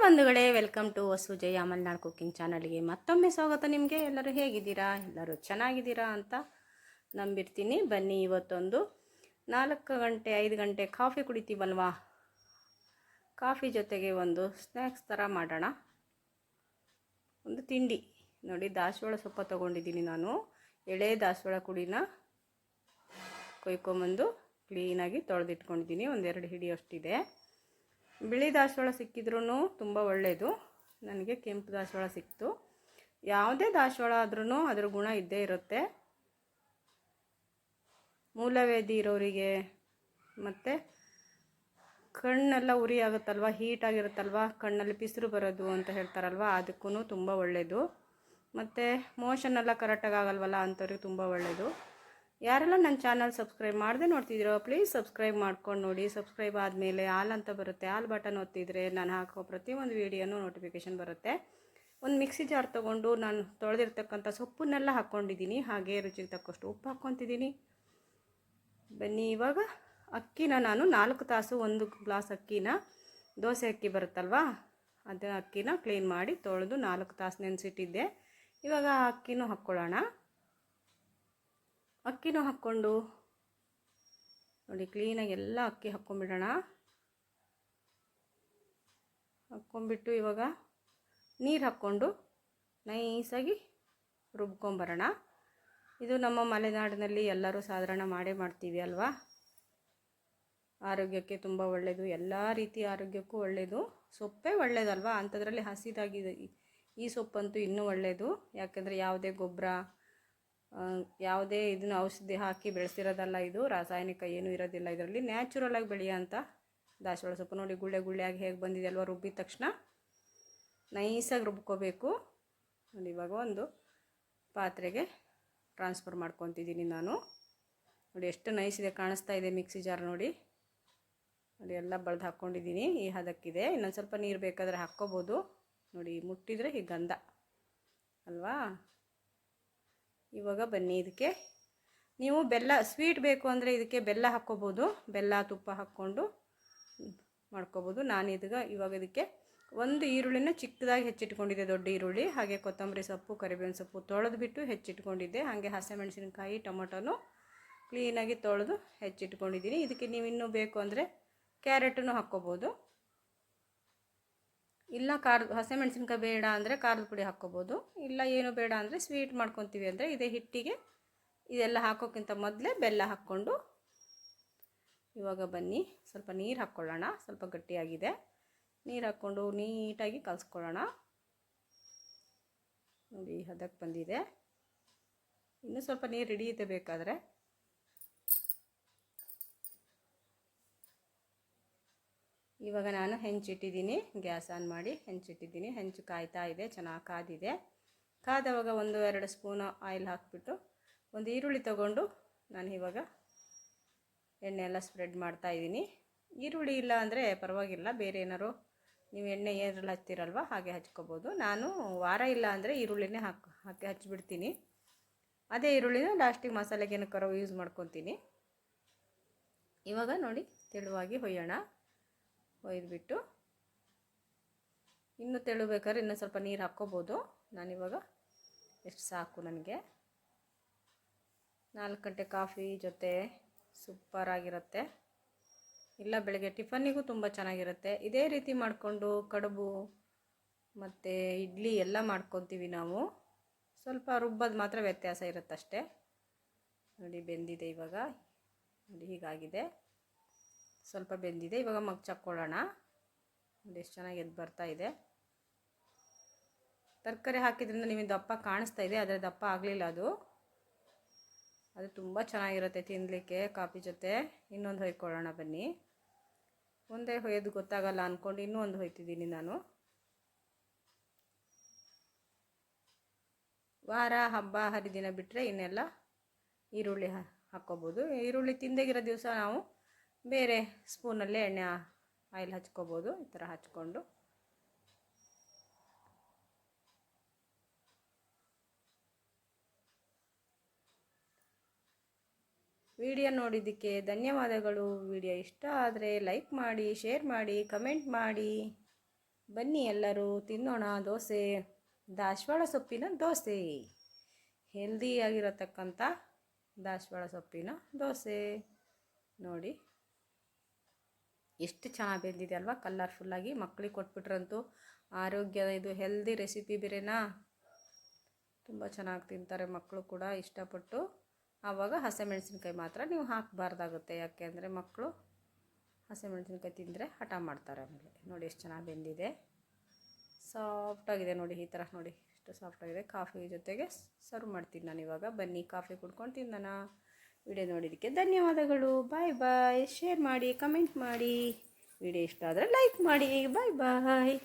ಬಂಧುಗಳೇ, welcome to Vasu Jaya Malnad cooking ಚಾನಲ್ಗೆ ಮತ್ತೊಮ್ಮೆ ಸ್ವಾಗತ ನಿಮಗೆ. ಎಲ್ಲರೂ ಹೇಗಿದ್ದೀರಾ? ಎಲ್ಲರೂ ಚೆನ್ನಾಗಿದ್ದೀರಾ ಅಂತ ನಂಬಿರ್ತೀನಿ. ಬನ್ನಿ ಇವತ್ತೊಂದು ನಾಲ್ಕು ಗಂಟೆ, ಐದು ಗಂಟೆ ಕಾಫಿ ಕುಡಿತೀವಲ್ವಾ? ಕಾಫಿ ಜೊತೆಗೆ ಒಂದು ಸ್ನ್ಯಾಕ್ಸ್ ಥರ ಮಾಡೋಣ. ಒಂದು ತಿಂಡಿ. ನೋಡಿ, ದಾಸವಾಳ ಸೊಪ್ಪು ತೊಗೊಂಡಿದ್ದೀನಿ ನಾನು. ಎಳೆ ದಾಸವಾಳ ಕುಡಿನ ಕೊಯ್ಕೊಂಬಂದು ಕ್ಲೀನಾಗಿ ತೊಳೆದಿಟ್ಕೊಂಡಿದ್ದೀನಿ, ಒಂದೆರಡು ಹಿಡಿಯಷ್ಟಿದೆ ಬಿಳಿ ದಾಸವಾಳ ಸಿಕ್ಕಿದ್ರೂ ತುಂಬ ಒಳ್ಳೆಯದು ನನಗೆ ಕೆಂಪು ದಾಸವಾಳ ಸಿಕ್ತು. ಯಾವುದೇ ದಾಸವಾಳ ಆದ್ರೂ ಅದರ ಗುಣ ಇದ್ದೇ ಇರುತ್ತೆ. ಮೂಲವೇದಿ ಇರೋರಿಗೆ ಮತ್ತು ಕಣ್ಣೆಲ್ಲ ಉರಿ ಆಗುತ್ತಲ್ವ, ಹೀಟ್ ಆಗಿರುತ್ತಲ್ವ, ಕಣ್ಣಲ್ಲಿ ಪಿಸಿರು ಬರೋದು ಅಂತ ಹೇಳ್ತಾರಲ್ವ ಅದಕ್ಕೂ ತುಂಬ ಒಳ್ಳೆಯದು ಮತ್ತು ಮೋಷನ್ ಎಲ್ಲ ಕರೆಕ್ಟಾಗಿ ಆಗಲ್ವಲ್ಲ ಅಂಥವ್ರಿಗೆ ತುಂಬ ಒಳ್ಳೆಯದು ಯಾರೆಲ್ಲ ನನ್ನ ಚಾನಲ್ ಸಬ್ಸ್ಕ್ರೈಬ್ ಮಾಡದೆ ನೋಡ್ತಿದ್ದೀರೋ ಪ್ಲೀಸ್ ಸಬ್ಸ್ಕ್ರೈಬ್ ಮಾಡ್ಕೊಂಡು ನೋಡಿ. ಸಬ್ಸ್ಕ್ರೈಬ್ ಆದಮೇಲೆ ಆಲ್ ಅಂತ ಬರುತ್ತೆ. ಆಲ್ ಬಟನ್ ಒತ್ತಿದ್ರೆ ನಾನು ಹಾಕೋ ಪ್ರತಿಯೊಂದು ವೀಡಿಯೋನು ನೋಟಿಫಿಕೇಷನ್ ಬರುತ್ತೆ. ಒಂದು ಮಿಕ್ಸಿ ಜಾರ್ ತೊಗೊಂಡು ನಾನು ತೊಳೆದಿರ್ತಕ್ಕಂಥ ಸೊಪ್ಪನ್ನೆಲ್ಲ ಹಾಕ್ಕೊಂಡಿದ್ದೀನಿ ಹಾಗೆ ರುಚಿಗೆ ತಕ್ಕಷ್ಟು ಉಪ್ಪು ಹಾಕ್ಕೊತಿದ್ದೀನಿ. ಬನ್ನಿ, ಇವಾಗ ಅಕ್ಕಿನ ನಾನು ನಾಲ್ಕು ತಾಸು ಒಂದು ಗ್ಲಾಸ್ ಅಕ್ಕಿನ ದೋಸೆ ಅಕ್ಕಿ ಬರುತ್ತಲ್ವಾ? ಅದು ಅಕ್ಕಿನ ಕ್ಲೀನ್ ಮಾಡಿ ತೊಳೆದು ನಾಲ್ಕು ತಾಸು ನೆನೆಸಿಟ್ಟಿದ್ದೆ. ಇವಾಗ ಆ ಅಕ್ಕಿನೂ ಹಾಕ್ಕೊಳ್ಳೋಣ. ಅಕ್ಕಿನೂ ಹಾಕ್ಕೊಂಡು ನೋಡಿ ಕ್ಲೀನಾಗಿ ಎಲ್ಲ ಅಕ್ಕಿ ಹಾಕ್ಕೊಂಬಿಡೋಣ ಹಾಕ್ಕೊಂಬಿಟ್ಟು ಇವಾಗ ನೀರು ಹಾಕ್ಕೊಂಡು ನೈಸಾಗಿ ರುಬ್ಕೊಂಬರೋಣ. ಇದು ನಮ್ಮ ಮಲೆನಾಡಿನಲ್ಲಿ ಎಲ್ಲರೂ ಸಾಧಾರಣ ಮಾಡೇ ಮಾಡ್ತೀವಿ ಅಲ್ವಾ? ಆರೋಗ್ಯಕ್ಕೆ ತುಂಬ ಒಳ್ಳೆಯದು ಎಲ್ಲ ರೀತಿ ಆರೋಗ್ಯಕ್ಕೂ ಒಳ್ಳೆಯದು ಸೊಪ್ಪೇ ಒಳ್ಳೆಯದಲ್ವಾ ಅಂಥದ್ರಲ್ಲಿ ಹಸಿದಾಗಿದೆ. ಈ ಸೊಪ್ಪಂತೂ ಇನ್ನೂ ಒಳ್ಳೆಯದು ಯಾಕೆಂದರೆ ಯಾವುದೇ ಗೊಬ್ಬರ ಯಾವುದೇ ಇದನ್ನು ಔಷಧಿ ಹಾಕಿ ಬೆಳೆಸಿರೋದಲ್ಲ ಇದು, ರಾಸಾಯನಿಕ ಏನೂ ಇರೋದಿಲ್ಲ ಇದರಲ್ಲಿ. ನ್ಯಾಚುರಲಾಗಿ ಬೆಳೆಯೋಂಥ ದಾಸವಾಳ ಸೊಪ್ಪು ನೋಡಿ, ಗುಳ್ಳೆ ಗುಳ್ಳೆ ಆಗಿ ಹೇಗೆ ಬಂದಿದೆ ಅಲ್ವಾ ರುಬ್ಬಿದ ತಕ್ಷಣ. ನೈಸಾಗಿ ರುಬ್ಕೋಬೇಕು. ನೋಡಿ, ಇವಾಗ ಒಂದು ಪಾತ್ರೆಗೆ ಟ್ರಾನ್ಸ್ಫರ್ ಮಾಡ್ಕೊತಿದ್ದೀನಿ ನಾನು. ನೋಡಿ, ಎಷ್ಟು ನೈಸ್ ಇದೆ, ಕಾಣಿಸ್ತಾ ಇದೆ ಮಿಕ್ಸಿ ಜಾರ್ ನೋಡಿ. ನೋಡಿ, ಎಲ್ಲ ಬಳ್ದು ಹಾಕ್ಕೊಂಡಿದ್ದೀನಿ. ಈ ಹದಕ್ಕಿದೆ. ಇನ್ನೊಂದು ಸ್ವಲ್ಪ ನೀರು ಬೇಕಾದರೆ ಹಾಕ್ಕೋಬೋದು. ನೋಡಿ, ಮುಟ್ಟಿದರೆ ಈ ಗಂಧ. ಅಲ್ವಾ? ಇವಾಗ ಬನ್ನಿ ಇದಕ್ಕೆ. ನೀವು ಬೆಲ್ಲ, ಸ್ವೀಟ್ ಬೇಕು ಅಂದರೆ ಇದಕ್ಕೆ ಬೆಲ್ಲ ಹಾಕ್ಕೋಬೋದು. ಬೆಲ್ಲ, ತುಪ್ಪ ಹಾಕ್ಕೊಂಡು ಮಾಡ್ಕೋಬೋದು. ನಾನು ಇದೀಗ ಇವಾಗ ಇದಕ್ಕೆ ಒಂದು ಈರುಳ್ಳಿನ ಚಿಕ್ಕದಾಗಿ ಹೆಚ್ಚಿಟ್ಕೊಂಡಿದ್ದೆ, ದೊಡ್ಡ ಈರುಳ್ಳಿ. ಹಾಗೆ ಕೊತ್ತಂಬರಿ ಸೊಪ್ಪು, ಕರಿಬೇವಿನ ಸೊಪ್ಪು ತೊಳೆದ್ಬಿಟ್ಟು ಹೆಚ್ಚಿಟ್ಕೊಂಡಿದ್ದೆ. ಹಾಗೆ ಹಸಿಮೆಣಸಿನಕಾಯಿ, ಟೊಮೊಟೊನು ಕ್ಲೀನಾಗಿ ತೊಳೆದು ಹೆಚ್ಚಿಟ್ಕೊಂಡಿದ್ದೀನಿ. ಇದಕ್ಕೆ ನೀವು ಇನ್ನೂ ಬೇಕು ಅಂದರೆ ಕ್ಯಾರೆಟನ್ನು ಹಾಕ್ಕೋಬೋದು. ಇಲ್ಲ ಖಾರದ ಹಸಿಮೆಣ್ಸಿನ್ಕಾಯಿ ಬೇಡ ಅಂದರೆ ಖಾರದ ಪುಡಿ ಹಾಕ್ಕೋಬೋದು. ಇಲ್ಲ ಏನು ಬೇಡ ಅಂದರೆ ಸ್ವೀಟ್ ಮಾಡ್ಕೊತೀವಿ ಅಂದರೆ ಇದೇ ಹಿಟ್ಟಿಗೆ ಇದೆಲ್ಲ ಹಾಕೋಕ್ಕಿಂತ ಮೊದಲೇ ಬೆಲ್ಲ ಹಾಕ್ಕೊಂಡು ಇವಾಗ ಬನ್ನಿ. ಸ್ವಲ್ಪ ನೀರು ಹಾಕ್ಕೊಳ್ಳೋಣ. ಸ್ವಲ್ಪ ಗಟ್ಟಿಯಾಗಿದೆ. ನೀರು ಹಾಕ್ಕೊಂಡು ನೀಟಾಗಿ ಕಲಿಸ್ಕೊಳ್ಳೋಣ. ನೋಡಿ ಹದಕ್ಕೆ ಬಂದಿದೆ. ಇನ್ನೂ ಸ್ವಲ್ಪ ನೀರು ಹಿಡಿಯುತ್ತೆ ಬೇಕಾದರೆ. ಇವಾಗ ನಾನು ಹೆಂಚಿಟ್ಟಿದ್ದೀನಿ, ಗ್ಯಾಸ್ ಆನ್ ಮಾಡಿ ಹೆಂಚಿಟ್ಟಿದ್ದೀನಿ. ಹೆಂಚು ಕಾಯ್ತಾ ಇದೆ, ಚೆನ್ನಾಗಿ ಕಾದಿದೆ. ಕಾದವಾಗ ಒಂದು ಎರಡು ಸ್ಪೂನು ಆಯಿಲ್ ಹಾಕಿಬಿಟ್ಟು ಒಂದು ಈರುಳ್ಳಿ ತಗೊಂಡು ನಾನು ಇವಾಗ ಎಣ್ಣೆ ಎಲ್ಲ ಸ್ಪ್ರೆಡ್ ಮಾಡ್ತಾ ಇದ್ದೀನಿ. ಈರುಳ್ಳಿ ಇಲ್ಲ ಅಂದರೆ ಪರವಾಗಿಲ್ಲ, ಬೇರೆ ಏನಾರು ನೀವು ಎಣ್ಣೆ ಏನೆಲ್ಲ ಹಚ್ತಿರಲ್ವ ಹಾಗೆ ಹಚ್ಕೋಬೋದು. ನಾನು ವಾರ ಇಲ್ಲ ಅಂದರೆ ಈರುಳ್ಳಿನೇ ಹಾಕಿ ಹಾಕಿ ಹಚ್ಚಿಬಿಡ್ತೀನಿ ಅದೇ ಈರುಳ್ಳಿನ ಲಾಸ್ಟಿಗೆ ಮಸಾಲೆಗೆ ಏನಕ್ಕಾರ ಯೂಸ್ ಮಾಡ್ಕೊತೀನಿ. ಇವಾಗ ನೋಡಿ, ತೆಳುವಾಗಿ ಹೊಯ್ಯೋಣ. ಒಯ್ದುಬಿಟ್ಟು ಇನ್ನೂ ತೆಳುಬೇಕಾದ್ರೆ ಇನ್ನೂ ಸ್ವಲ್ಪ ನೀರು ಹಾಕ್ಕೋಬೋದು. ನಾನಿವಾಗ ಎಷ್ಟು ಸಾಕು ನನಗೆ. ನಾಲ್ಕು ಗಂಟೆ ಕಾಫಿ ಜೊತೆ ಸೂಪರಾಗಿರುತ್ತೆ ಇಲ್ಲ, ಬೆಳಗ್ಗೆ ಟಿಫನ್ನಿಗೂ ತುಂಬ ಚೆನ್ನಾಗಿರುತ್ತೆ. ಇದೇ ರೀತಿ ಮಾಡಿಕೊಂಡು ಕಡುಬು ಮತ್ತು ಇಡ್ಲಿ ಎಲ್ಲ ಮಾಡ್ಕೊತೀವಿ ನಾವು. ಸ್ವಲ್ಪ ರುಬ್ಬೋದು ಮಾತ್ರ ವ್ಯತ್ಯಾಸ ಇರುತ್ತಷ್ಟೇ. ನೋಡಿ, ಬೆಂದಿದೆ ಇವಾಗ. ನೋಡಿ, ಹೀಗಾಗಿದೆ. ಸ್ವಲ್ಪ ಬೆಂದಿದೆ. ಇವಾಗ ಮಗ್ಚಾಕೊಳ್ಳೋಣ ನೋಡಿ ಎಷ್ಟು ಚೆನ್ನಾಗಿ ಎದ್ದು ಬರ್ತಾ ಇದೆ. ತರಕಾರಿ ಹಾಕಿದ್ರಿಂದ ನಿಮಗೆ ದಪ್ಪ ಕಾಣಿಸ್ತಾ ಇದೆ, ಆದರೆ ದಪ್ಪ ಆಗಲಿಲ್ಲ ಅದು. ಅದು ತುಂಬ ಚೆನ್ನಾಗಿರುತ್ತೆ ತಿನ್ನಲಿಕ್ಕೆ ಕಾಫಿ ಜೊತೆ. ಇನ್ನೊಂದು ಹೊಯ್ಕೊಳ್ಳೋಣ ಬನ್ನಿ. ಒಂದೇ ಹೊಯ್ಯೋದು ಗೊತ್ತಾಗಲ್ಲ ಅಂದ್ಕೊಂಡು ಇನ್ನೂ ಒಂದು ಹೊಯ್ತಿದ್ದೀನಿ ನಾನು. ವಾರ, ಹಬ್ಬ, ಹರಿದಿನ ಬಿಟ್ಟರೆ ಇನ್ನೆಲ್ಲ ಈರುಳ್ಳಿ ಹಾಕ್ಕೋಬೋದು. ಈರುಳ್ಳಿ ತಿಂದಗಿರೋ ದಿವಸ ನಾವು ಬೇರೆ ಸ್ಪೂನಲ್ಲೇ ಎಣ್ಣೆ ಆಯಿಲ್ ಹಚ್ಕೋಬೋದು, ಈ ಥರ ಹಚ್ಕೊಂಡು. ವಿಡಿಯೋ ನೋಡಿದ್ದಕ್ಕೆ ಧನ್ಯವಾದಗಳು. ವಿಡಿಯೋ ಇಷ್ಟ ಆದರೆ ಲೈಕ್ ಮಾಡಿ, ಶೇರ್ ಮಾಡಿ, ಕಮೆಂಟ್ ಮಾಡಿ. ಬನ್ನಿ ಎಲ್ಲರೂ, ತಿನ್ನೋಣ ದೋಸೆ, ದಾಸವಾಳ ಸೊಪ್ಪಿನ ದೋಸೆ. ಹೆಲ್ದಿಯಾಗಿರತಕ್ಕಂಥ ದಾಸವಾಳ ಸೊಪ್ಪಿನ ದೋಸೆ. ನೋಡಿ. ಎಷ್ಟು ಚೆನ್ನಾಗಿ ಬೆಂದಿದೆ ಅಲ್ವಾ? ಕಲರ್ಫುಲ್ಲಾಗಿ ಮಕ್ಕಳಿಗೆ ಕೊಟ್ಬಿಟ್ರಂತೂ ಆರೋಗ್ಯ ಇದು ಹೆಲ್ದಿ ರೆಸಿಪಿ ಬಿರೇನಾ ತುಂಬ ಚೆನ್ನಾಗಿ ತಿಂತಾರೆ ಮಕ್ಕಳು ಕೂಡ ಇಷ್ಟಪಟ್ಟು. ಆವಾಗ ಹಸಿಮೆಣಸಿನ್ಕಾಯಿ ಮಾತ್ರ ನೀವು ಹಾಕಬಾರ್ದಾಗುತ್ತೆ. ಯಾಕೆ ಅಂದರೆ ಮಕ್ಕಳು ಹಸಿಮೆಣಸಿನ್ಕಾಯಿ ತಿಂದರೆ ಹಠ ಮಾಡ್ತಾರೆ ಆಮೇಲೆ ನೋಡಿ ಎಷ್ಟು ಚೆನ್ನಾಗಿ ಬೆಂದಿದೆ. ಸಾಫ್ಟಾಗಿದೆ ನೋಡಿ, ಈ ಥರ ನೋಡಿ. ಎಷ್ಟು ಸಾಫ್ಟಾಗಿದೆ ಕಾಫಿ ಜೊತೆಗೆ ಸರ್ವ್ ಮಾಡ್ತೀನಿ ನಾನು ಇವಾಗ. ಬನ್ನಿ, ಕಾಫಿ ಕುಡ್ಕೊಂಡು ತಿನ್ನೋಣ ವಿಡಿಯೋ ನೋಡಿದ್ದಕ್ಕೆ ಧನ್ಯವಾದಗಳು. Bye bye. ಶೇರ್ ಮಾಡಿ, ಕಮೆಂಟ್ ಮಾಡಿ. ವಿಡಿಯೋ ಇಷ್ಟ ಆದರೆ ಲೈಕ್ ಮಾಡಿ. ಬಾಯ್ ಬಾಯ್.